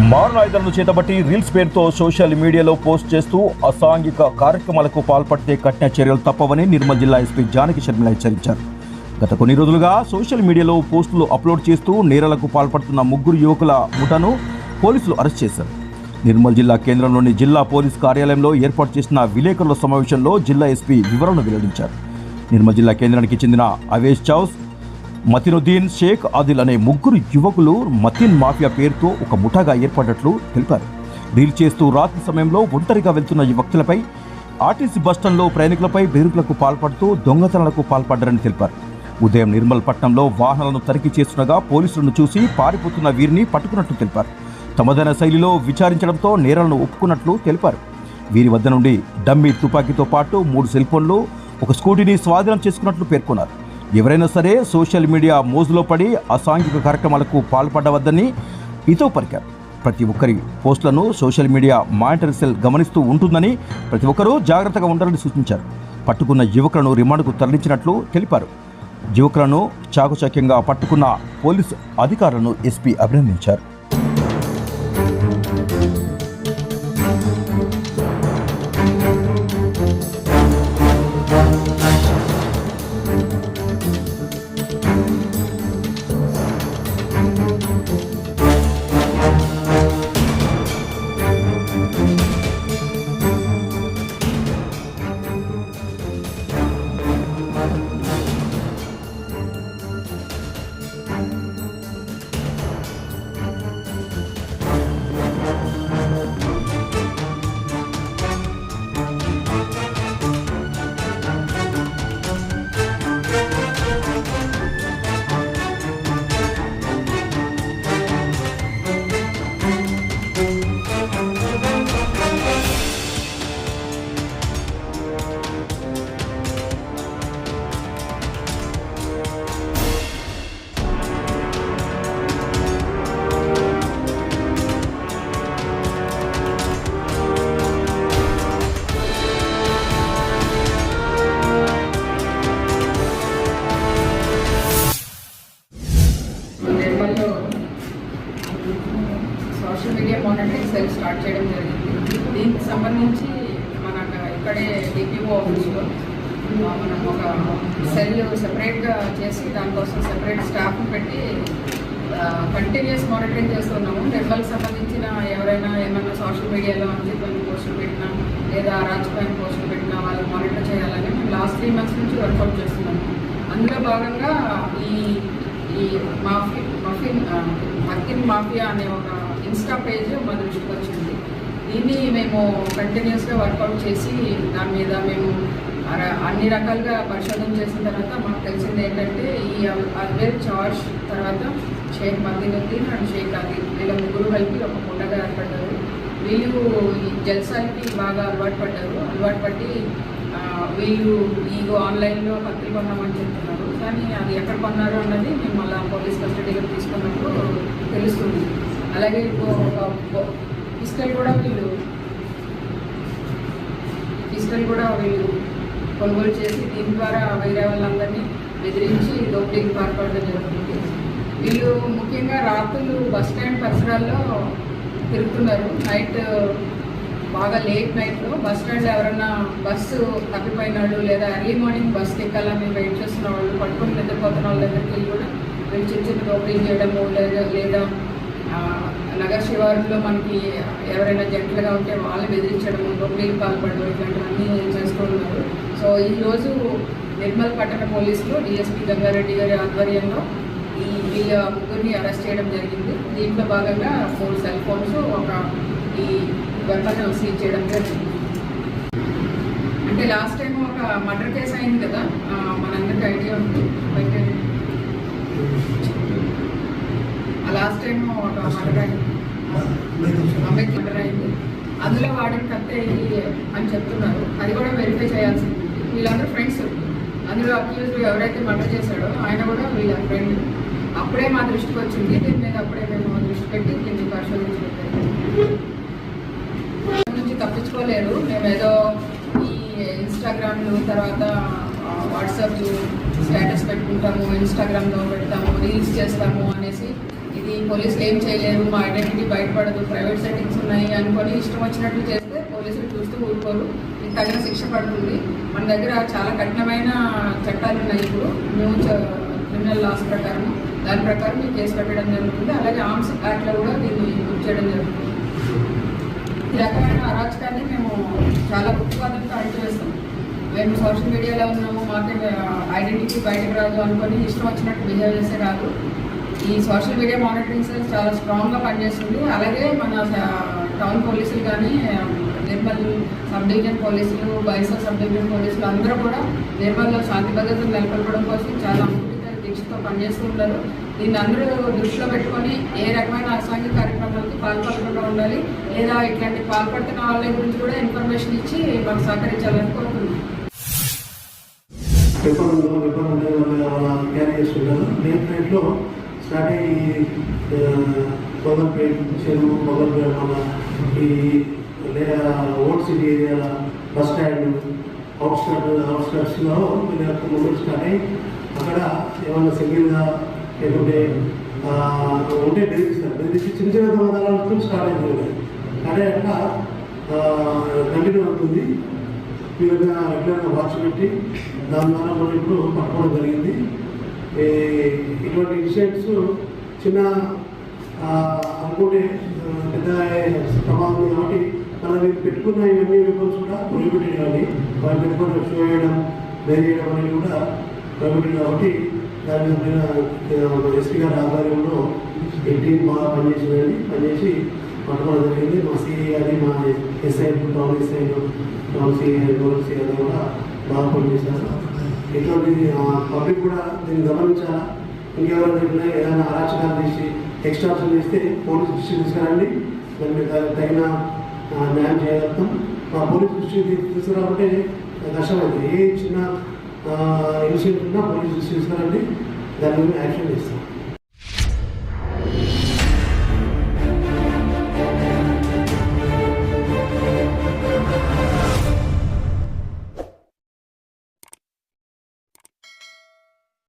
మారణాయుధాలను చేతబట్టి రీల్స్ పేరుతో సోషల్ మీడియాలో పోస్ట్ చేస్తూ అసాంఘిక కార్యక్రమాలకు పాల్పడితే కఠిన చర్యలు తప్పవని నిర్మల్ జిల్లా ఎస్పీ జానకి శర్మిల హెచ్చరించారు. గత కొన్ని రోజులుగా సోషల్ మీడియాలో పోస్టులు అప్లోడ్ చేస్తూ నేరాలకు పాల్పడుతున్న ముగ్గురు యువకుల ముఠాను పోలీసులు అరెస్ట్ చేశారు. నిర్మల్ జిల్లా కేంద్రంలోని జిల్లా పోలీస్ కార్యాలయంలో ఏర్పాటు చేసిన విలేకరుల సమావేశంలో జిల్లా ఎస్పీ వివరణ వెల్లడించారు. నిర్మల్ జిల్లా కేంద్రానికి చెందిన అవేష్ చౌస్ మతినుద్దీన్ షేక్ ఆదిల్ అనే ముగ్గురు యువకులు మతిన్ మాఫియా పేరుతో ఒక ముఠాగా ఏర్పడినట్లు తెలిపారు. డీల్ చేస్తూ రాత్రి సమయంలో ఒంటరిగా వెళ్తున్న ఈ వ్యక్తులపై ఆర్టీసీ బస్టాండ్లో ప్రయాణికులపై బెదిరింపులకు పాల్పడుతూ దొంగతనాలకు పాల్పడ్డారని తెలిపారు. ఉదయం నిర్మల్ పట్నంలో వాహనాలను తనిఖీ చేస్తుండగా పోలీసులను చూసి పారిపోతున్న వీరిని పట్టుకున్నట్లు తెలిపారు. తమదైన శైలిలో విచారించడంతో నేరాలను ఒప్పుకున్నట్లు తెలిపారు. వీరి వద్ద నుండి డమ్మీ తుపాకీతో పాటు మూడు సెల్ఫోన్లు ఒక స్కూటీని స్వాధీనం చేసుకున్నట్లు పేర్కొన్నారు. ఎవరైనా సరే సోషల్ మీడియా మోజులో పడి అసాంఘిక కార్యక్రమాలకు పాల్పడవద్దని ఇతో పరికారు ప్రతి ఒక్కరి పోస్టులను సోషల్ మీడియా మానిటర్ సెల్ గమనిస్తూ ఉంటుందని ప్రతి ఒక్కరూ జాగ్రత్తగా ఉండాలని సూచించారు. పట్టుకున్న యువకులను రిమాండ్కు తరలించినట్లు తెలిపారు. యువకులను చాకచక్యంగా పట్టుకున్న పోలీసు అధికారులను ఎస్పీ అభినందించారు. మానిటరింగ్ స్టార్ట్ చేయడం జరిగింది. దీనికి సంబంధించి మన ఇక్కడే డిపిఓ ఆఫీస్లో మనం ఒక సెల్ సెపరేట్గా చేసి దానికోసం సెపరేట్ స్టాఫ్ పెట్టి కంటిన్యూస్ మానిటరింగ్ చేస్తున్నాము. నిర్మల్కి సంబంధించిన ఎవరైనా ఏమైనా సోషల్ మీడియాలో అనుచితమైన పోస్టులు పెట్టినా లేదా అరాచకమైన పోస్టులు పెట్టినా వాళ్ళు మానిటర్ చేయాలని మేము లాస్ట్ త్రీ మంత్స్ నుంచి వర్కౌట్ చేస్తున్నాము. అందులో భాగంగా ఈ ఈ మాఫీ మఫిన్ మఫిన్ మాఫియా అనే ఒక ఇన్స్టా పేజ్ మా దృష్టికి వచ్చింది దీన్ని మేము కంటిన్యూస్గా వర్కౌట్ చేసి దాని మీద మేము అన్ని రకాలుగా పరిశోధన చేసిన తర్వాత మాకు తెలిసింది ఏంటంటే ఈ అల్వేర్ చార్జ్ తర్వాత షేక్ మదీనుద్దీన్ అండ్ షేక్ అది వీళ్ళ ముగ్గురు కలిపి ఒక ముఠగా ఏర్పడ్డారు. వీళ్ళు ఈ జల్సాలకి బాగా అలవాటు పడ్డారు. అలవాటు పట్టి వీళ్ళు ఈ ఆన్లైన్లో పత్రిక కొన్నామని చెప్తున్నారు. కానీ అది ఎక్కడ కొన్నారు అన్నది మేము మళ్ళీ పోలీస్ కస్టడీలో తీసుకున్నప్పుడు తెలుస్తుంది. అలాగే ఒక పిస్టల్ కూడా వీళ్ళు పిస్టల్ కూడా వీళ్ళు కొనుగోలు చేసి దీని ద్వారా వేరే వాళ్ళందరినీ బెదిరించి దోపిడీకి పాల్పడడం జరుగుతుంది. వీళ్ళు ముఖ్యంగా రాత్రులు బస్ స్టాండ్ పరిసరాల్లో తిరుగుతున్నారు. నైట్ బాగా లేట్ నైట్లో బస్ స్టాండ్ ఎవరైనా బస్సు తప్పిపోయినాడు లేదా ఎర్లీ మార్నింగ్ బస్ ఎక్కాలని వెయిట్ చేస్తున్న వాళ్ళు పట్టుకొని నిద్రపోతున్న వాళ్ళ దగ్గరికి వెళ్ళి కూడా వీళ్ళు చిన్న చిన్న దోపిడీ చేయడము లేదా లేదా నగర శివారులో మనకి ఎవరైనా జంటలుగా ఉంటే వాళ్ళని బెదిరించడము దోపిడీకి పాల్పడడం ఇట్లాంటివన్నీ చేస్తూ ఉన్నారు. సో ఈరోజు నిర్మల్ పట్టణ పోలీసులు డిఎస్పీ గంగారెడ్డి గారి ఆధ్వర్యంలో ఈ వీళ్ళ ముగ్గురిని అరెస్ట్ చేయడం జరిగింది. దీంట్లో భాగంగా ఫోర్ సెల్ ఫోన్స్ ఒక ఈ వెపన్ సీజ్ చేయడం జరిగింది. అంటే లాస్ట్ టైం ఒక మర్డర్ కేసు అయింది కదా లాస్ట్ టైం ఒక మర్డర్ అయింది మర్డర్ అయింది. అందులో వాడిన కత్తే ఇది అని చెప్తున్నారు. అది కూడా వెరిఫై చేయాల్సింది. వీళ్ళందరూ ఫ్రెండ్స్ అందులో అక్యూజ్ ఎవరైతే మర్డర్ చేశాడో ఆయన కూడా వీళ్ళ ఫ్రెండ్ అప్పుడే మా దృష్టికి వచ్చింది. దీని మీద అప్పుడే మేము దృష్టి పెట్టి దీన్ని పరిశోధించడం నుంచి తప్పించుకోలేరు. మేము ఏదో ఈ ఇన్స్టాగ్రామ్లు తర్వాత ఆ, వాట్సాప్ స్టేటస్ పెట్టుకుంటాము ఇన్స్టాగ్రామ్లో పెడతాము రీల్స్ చేస్తాము అనేసి ఇది పోలీసులు ఏం చేయలేరు మా ఐడెంటిటీ బయటపడదు ప్రైవేట్ సెట్టింగ్స్ ఉన్నాయి అనుకొని ఇష్టం వచ్చినట్లు చేస్తే పోలీసులు చూస్తూ ఊరుకోరు. ఇది తగిన శిక్ష పడుతుంది. మన దగ్గర చాలా కఠినమైన చట్టాలు ఉన్నాయి ఇప్పుడు. న్యూ క్రిమినల్ లాస్ ప్రకారం. దాని ప్రకారం మీకు కేసు పెట్టడం జరుగుతుంది. అలాగే ఆర్మ్స్ యాక్ట్లో కూడా దీన్ని బుక్ చేయడం జరుగుతుంది. ఈ రకమైన అరాచకాన్ని మేము చాలా ఉత్పాదంతో అణిచివేస్తాం. మేము సోషల్ మీడియాలో ఉన్నాము మాకే ఐడెంటిటీ బయటకు రాదు అనుకొని ఇష్టం వచ్చినట్టు బిహేవ్ చేసే రాదు. ఈ సోషల్ మీడియా మానిటరింగ్ సెల్ చాలా స్ట్రాంగ్గా పనిచేస్తుంది. అలాగే మన టౌన్ పోలీసులు కానీ నిర్మల్ సబ్ డివిజన్ పోలీసులు బైసా సబ్ డివిజన్ పోలీసులు అందరూ కూడా నిర్మల్లో శాంతి భద్రతలు నెలకొల్పడం కోసం చాలా అమూల్యత దీక్షతో పనిచేస్తూ ఉంటారు దీన్ని అందరూ దృష్టిలో పెట్టుకొని ఏ రకమైన అసాంఘిక కార్యక్రమాలకు పాల్పడకుండా ఉండాలి. లేదా ఇట్లాంటి పాల్పడుతున్న వాళ్ళ గురించి కూడా ఇన్ఫర్మేషన్ ఇచ్చి మాకు సహకరించాలని కోరుతున్నాం పేపర్ ఉందో పేపర్ క్యారీ ప్లేట్లో ఈ అయ్యి చెరువు మొగల్పేట మన ఈ old city area bus stand outskirt అవుట్స్కట్స్లో ముందు స్టార్ట్ అయ్యి అక్కడ ఏమైనా సింగిల్గా లేకుంటే ఉంటే బెదిరిస్తారు. బెదిరించి చిన్న చిన్న దొంగతనాలతో స్టార్ట్ అవుతుంది అదే అట్లా కంటిన్యూ అవుతుంది. ఈ విధంగా రెగ్యులర్గా వాచ్ పెట్టి దాని ద్వారా మనం ఇప్పుడు పట్టుకోవడం జరిగింది. ఇటువంటి ఇన్సిడెంట్స్ చిన్న అనుకునే పెద్ద ప్రమాదం కాబట్టి మనం పెట్టుకున్న ఇవన్నీ వెపన్స్ కూడా ప్రొహిబిటెడ్ కానీ వాళ్ళు పెట్టుకున్న షో చేయడం వేయడం చేయడం అనేది కూడా ప్రొహిబిటెడ్ కాబట్టి దాని మీద ఎస్పీ గారి ఆధ్వర్యంలో ఈ బాగా పనిచేసిందని పనిచేసి పట్టుకోవడం జరిగింది. మా సిఐ అని మా SI town SI town CI town CI కూడా బాగా పనిచేశారు. ఇటువంటి పబ్లిక్ కూడా దీన్ని గమనించాలా? ఇంకెవరైనా ఇట్లా ఏదైనా అరాచకాలు చేసి ఎక్స్ట్రాక్షన్ చేస్తే పోలీస్ దృష్టి తీసుకురండి. దాని మీద తగిన న్యాయం చేయగలుగుతాం మా పోలీస్ దృష్టి తీసుకురాకుంటే కష్టమైంది ఏ చిన్న ఇన్సిడెంట్ ఉన్నా పోలీస్ దృష్టి తీసుకురండి. దాని మీద యాక్షన్ చేస్తాం